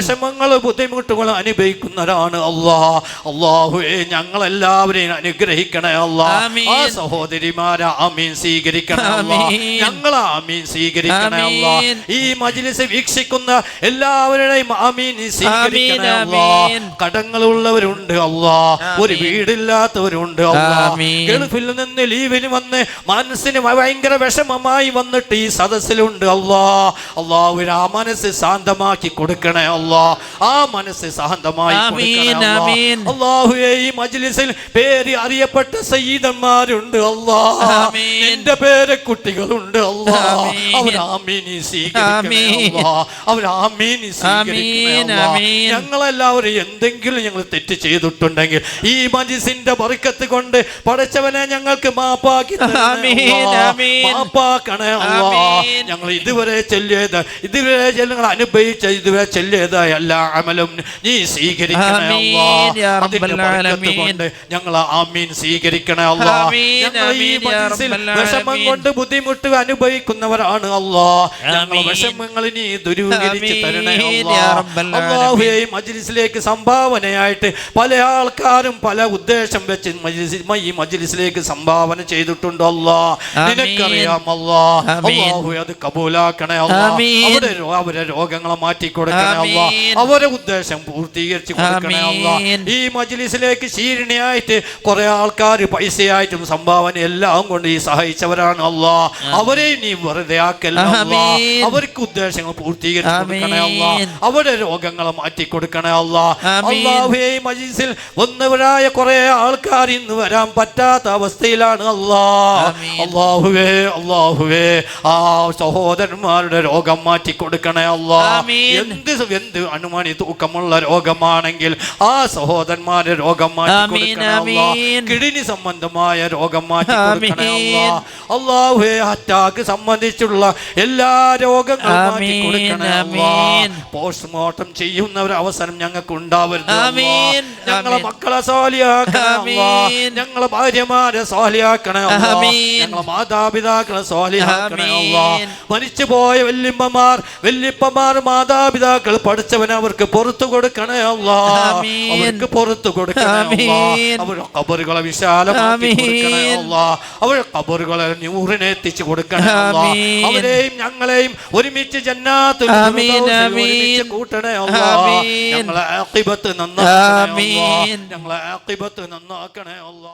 വിഷമങ്ങൾ ബുദ്ധിമുട്ടുകൾ അനുഭവിക്കുന്നവരാണ് അള്ളാ അള്ളാഹുവേ ഞങ്ങളെല്ലാവരെയും അനുഗ്രഹിക്കണേ അള്ളാ. ആ സഹോദരിമാരെ ആമീൻ സ്വീകരിക്കണേ അള്ളാ. ഞങ്ങൾ ആമീൻ സ്വീകരിക്കണേ അള്ളാ ഈ മജ്ലിസ് വീക്ഷിക്കുന്ന എല്ലാവരുടെയും ആമീൻ സ്വീകരിക്കണേ അള്ളാ. കടങ്ങളുള്ളവരുണ്ട് അള്ളാ ഒരു വീടില്ലാത്തവരുണ്ട് അള്ളാ ഗൾഫിൽ നിന്ന് ലീവിന് വന്ന് മനസ്സിന് ഭയങ്കര വിഷമമായി വന്നിട്ട് ഈ സദസ്സിലുണ്ട് അള്ളാ അള്ളാഹു ആ മനസ്സ് ശാന്തമാക്കി കൊടുക്കണേ അള്ളാ ആ മനസ്സ് സഹന്തമായി. അള്ളാഹുയെ ഈ മജ്ലിസിൽ പേര് അറിയപ്പെട്ട സയ്യിദന്മാരുണ്ട് ആമീൻ. എന്റെ പേരെ കുട്ടികളുണ്ട് ആമീൻ. അവർ ആമീനി അവർ ആമീനി. ഞങ്ങളെല്ലാവരും എന്തെങ്കിലും ഞങ്ങൾ തെറ്റ് ചെയ്തിട്ടുണ്ടെങ്കിൽ ഈ മജിസിന്റെ ബർക്കത്ത് കൊണ്ട് പടച്ചവനെ ഞങ്ങൾക്ക് മാപ്പാക്കി അല്ലാ. മാപ്പാക്കണേ അല്ലാ. ഞങ്ങൾ ഇതുവരെ ചെല്ലിയത് ഇതുവരെ ഞങ്ങൾ അനുഭവിച്ച ഇതുവരെ ചെല്ലിയത് എല്ലാ അമലും നീ സ്വീകരിക്കണേ അതിന്റെ. കൊണ്ട് ഞങ്ങൾ ആമീൻ സ്വീകരിക്കണേ അല്ലാ. ഞങ്ങൾ ഈ റബ്ബൽ വിഷമം. കൊണ്ട് ബുദ്ധിമുട്ട് അനുഭവിക്കുന്നവരാണ് അല്ലാ ഞങ്ങൾ. വിഷമങ്ങൾ നീ ദുരൂകരിച്ച് തരണേ ഈ മജ്ലിസിലേക്ക് സംഭാവനയായിട്ട് പല ആൾക്കാരും പല ഉദ്ദേശം വെച്ച് ഈ മജിലിസിലേക്ക് സംഭാവന ചെയ്തിട്ടുണ്ട് അല്ലാ നിനക്കറിയാം അല്ലാ. അല്ലാഹു അത് കബൂലാക്കണേ അല്ലാ അവരെ അവരെ രോഗങ്ങളെ മാറ്റി കൊടുക്കണേ അല്ലാ. അവരെ ഉദ്ദേശം പൂർത്തീകരിച്ചു കൊടുക്കണേ ഈ മജ്ലിസിലേക്ക് ശീരണയായിട്ട് കുറെ ആൾക്കാർ പൈസയായിട്ടും സംഭാവന എല്ലാം കൊണ്ട് ഈ സഹായിച്ചവരാണ് അല്ല അവരെ നീ വെറുതെ ആക്കല്ല അവർക്ക് ഉദ്ദേശങ്ങൾ പൂർത്തീകരിച്ചു കൊടുക്കണേ ആമീൻ. അവരുടെ രോഗങ്ങളെ മാറ്റി കൊടുക്കണേ. അല്ലാഹുവേ ഈ മജ്ലിസിൽ വന്നവരായ കുറെ ആൾക്കാർ ഇന്ന് വരാൻ പറ്റാത്ത അവസ്ഥയിലാണ് അള്ളാ. അള്ളാഹുവേ അല്ലാഹുവേ ആ സഹോദരന്മാരുടെ രോഗം മാറ്റി കൊടുക്കണേ അള്ളാഹ്. എന്ത് എന്ത് അനുമാനി തൂക്കമുള്ള രോഗമാണെങ്കിൽ ആ സഹോദരന്മാരെ രോഗം മാറ്റി കിഡ്നി സംബന്ധമായ രോഗം മാറ്റി അല്ലാഹുവേ അറ്റാക്ക് സംബന്ധിച്ചുള്ള എല്ലാ രോഗങ്ങളും മാറ്റി കൊടുക്കണേ. പോസ്റ്റ്മോർട്ടം ചെയ്യുന്ന ഒരു അവസരം ഞങ്ങൾക്ക് ഉണ്ടാവരുത്. ഞങ്ങളെ മക്കളെ സോലിയാക്കണം. ഞങ്ങളെ ഭാര്യമാരെ സോലിയാക്കണം. ഞങ്ങളെ മാതാപിതാക്കളെ സോലിയാക്കണം. മരിച്ചുപോയ വല്യമ്മമാർ വല്യപ്പമാർ മാതാപിതാക്കൾ പഠിച്ചവനെ അവർക്ക് പുറത്തു കൊടുക്കണേ അല്ലാ. അവർക്ക് പുറത്തു കൊടുക്കണേ. അവരുടെ കബറുകളെ വിശാലമാക്കി കൊടുക്കണേ അല്ലാ അവരുടെ കബറുകളെ നൂറിനെ എത്തിച്ചു കൊടുക്കണേ അല്ലാ അവരെയും ഞങ്ങളെയും ഒരുമിച്ച് ജന്നാത്ത്. കൂട്ടണേ അല്ലാ. ഞങ്ങളെ ആഖിബത്ത് നന്നാക്കണേ അല്ലാ ഞങ്ങളെ ആഖിബത്ത് നന്നാക്കണേ അല്ലാ